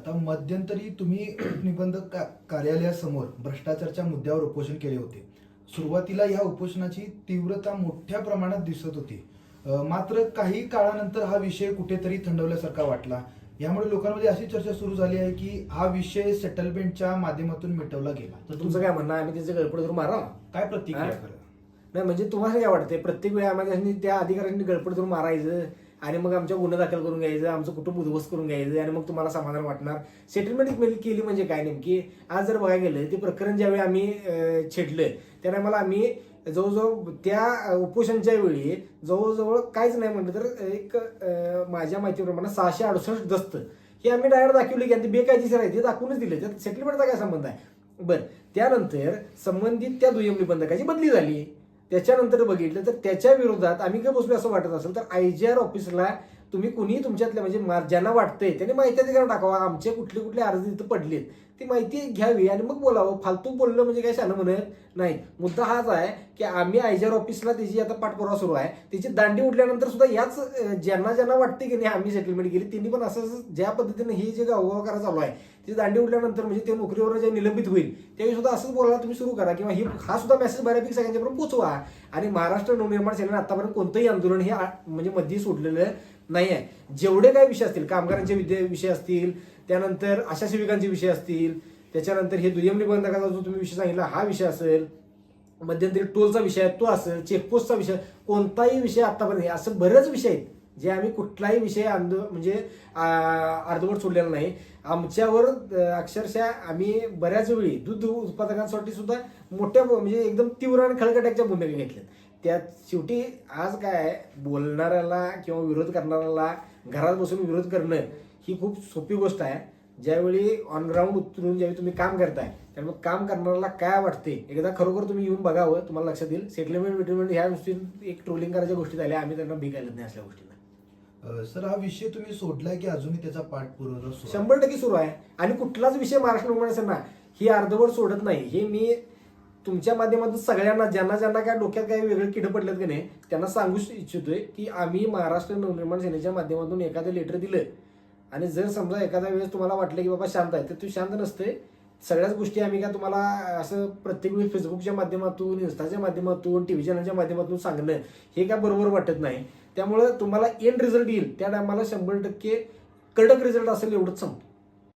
आता मध्यंतरी तुम्ही निबंधक का- कार्यालयासमोर भ्रष्टाचारच्या मुद्द्यावर उपोषण केले होते. सुरुवातीला या उपोषणाची तीव्रता मोठ्या प्रमाणात दिसत होती. मात्र काही काळानंतर हा विषय कुठेतरी थंडवल्यासारखा वाटला. यामुळे लोकांमध्ये अशी चर्चा सुरू झाली आहे की हा विषय सेटलमेंटच्या माध्यमातून मिटवला गेला. तर तुमचं काय म्हणणं आहे? आम्ही त्याचे गळपड करून मारा काय प्रतिक्रिया नाही म्हणजे तुम्हाला काय वाटतंय? प्रत्येक वेळी आम्हाला त्या अधिकाऱ्यांनी गळपड करून मारायचं आणि मग आमच्या गुन्हा दाखल करून घ्यायचं आमचं कुटुंब उद्ध्वस्त करून घ्यायचं आणि मग तुम्हाला समाधान वाटणार. सेटलमेंट केली म्हणजे काय नेमकी? आज जर बघायला गेलं ते प्रकरण ज्यावेळी आम्ही अं, छेडलं त्या टायमाला आम्ही जवळजवळ त्या उपोषणच्या वेळी जवळजवळ काहीच नाही म्हटलं तर एक माझ्या माहितीप्रमाणे सहाशे अडुसष्ट दस्त हे आम्ही डायरेक्ट दाखवले की आणि ते बेकायदेशीर आहे ते दाखवूनच दिले. त्यात सेटलमेंटचा काय संबंध आहे? बरं त्यानंतर संबंधित त्या दुय्यम निबंधकाची बदली झाली. त्याच्यानंतर बघितलं तर त्याच्या विरोधात आम्ही काय बसलो असं वाटत असेल तर आय जी आर ऑफिसला तुम्ही कुणीही तुमच्यातल्या म्हणजे मा- ज्यांना वाटतंय त्यांनी माहिती अधिकार टाकावा. आमचे कुठले कुठले अर्ज तिथं पडलेत ती माहिती घ्यावी आणि मग बोलावं. फालतू बोललं म्हणजे काय शानं म्हणत नाही. मुद्दा हाच आहे की आम्ही आयजर ऑफिसला त्याची आता पाठपुरावा सुरू आहे. त्याची दांडी उठल्यानंतर सुद्धा याच ज्यांना ज्यांना वाटते की नाही आम्ही सेटलमेंट केली त्यांनी पण असं ज्या पद्धतीने हे जे गावगाव करा चालू आहे ती दांडी उठल्यानंतर म्हणजे ते नोकरीवर जे निलंबित होईल त्यावेळी सुद्धा असंच बोलायला तुम्ही सुरू करा किंवा ही हा सुद्धा मेसेज बऱ्यापैकी सगळ्यांच्यापर्यंत पोचवा. आणि महाराष्ट्र नवनिर्माण सेनेने आतापर्यंत कोणतंही आंदोलन हे आ- म्हणजे मध्ये सोडलेलं नाही आहे जेवढे काही विषय असतील कामगारांचे विद्या विषय असतील त्यानंतर आशा सेविकांचे विषय असतील त्याच्यानंतर हे दुय्यम निबंधकाचा जो तुम्ही विषय सांगितला हा विषय असेल मध्यंतरी टोलचा विषय आहे तो असेल चेकपोस्टचा विषय कोणताही विषय आतापर्यंत असं बरेच विषय आहेत जे आम्ही कुठलाही विषय आंदो म्हणजे अर्धवट सोडलेला नाही. आमच्यावर अक्षरशः आम्ही बऱ्याच वेळी दूध उत्पादकांसाठी सुद्धा मोठ्या म्हणजे एकदम तीव्र आणि खळकट्याच्या भूमिका घेतल्यात. त्यात शेवटी आज काय आहे, बोलणाऱ्याला किंवा विरोध करणाऱ्याला घरात बसून विरोध करणं ही खूप सोपी गोष्ट आहे. ज्यावेळी ऑन ग्राउंड उतरून ज्यावेळी तुम्ही काम करताय त्यामुळे काम करणाऱ्याला काय वाटते एकदा खरोखर तुम्ही येऊन बघावं तुम्हाला लक्षात येईल. सेटलमेंट विटलमेंट ह्या गोष्टी एक ट्रोलिंग करायच्या गोष्टी झाल्या आम्ही त्यांना भिकायला नाही असल्या गोष्टींना. अ, सर हा विषय तुम्ही सोडलाय की अजूनही त्याचा पाठपुरावा सुरू आहे? शंभर टक्के सुरू आहे. आणि कुठलाच विषय महाराष्ट्र निर्माण सेना ही अर्धवट सोडत नाही. हे मी तुमच्या माध्यमातून सगळ्यांना ज्यांना ज्यांना काय डोक्यात काही वेगळे किडं पडलेत की नाही त्यांना सांगू इच्छितोय की आम्ही महाराष्ट्र नवनिर्माण सेनेच्या माध्यमातून एखादं लेटर दिलं. आणि जर समजा एखाद्या वेळेस तुम्हाला वाटलं की बाबा शांत आहे तर तू शांत नसते सगळ्याच गोष्टी आम्ही काय तुम्हाला असं प्रत्येक वेळी फेसबुकच्या माध्यमातून इन्स्टाच्या माध्यमातून टीव्ही चॅनलच्या माध्यमातून सांगणं हे काय बरोबर वाटत नाही. त्यामुळं तुम्हाला एंड रिझल्ट येईल. त्या टायमाला शंभर टक्के कडक रिझल्ट असेल एवढंच सांगतो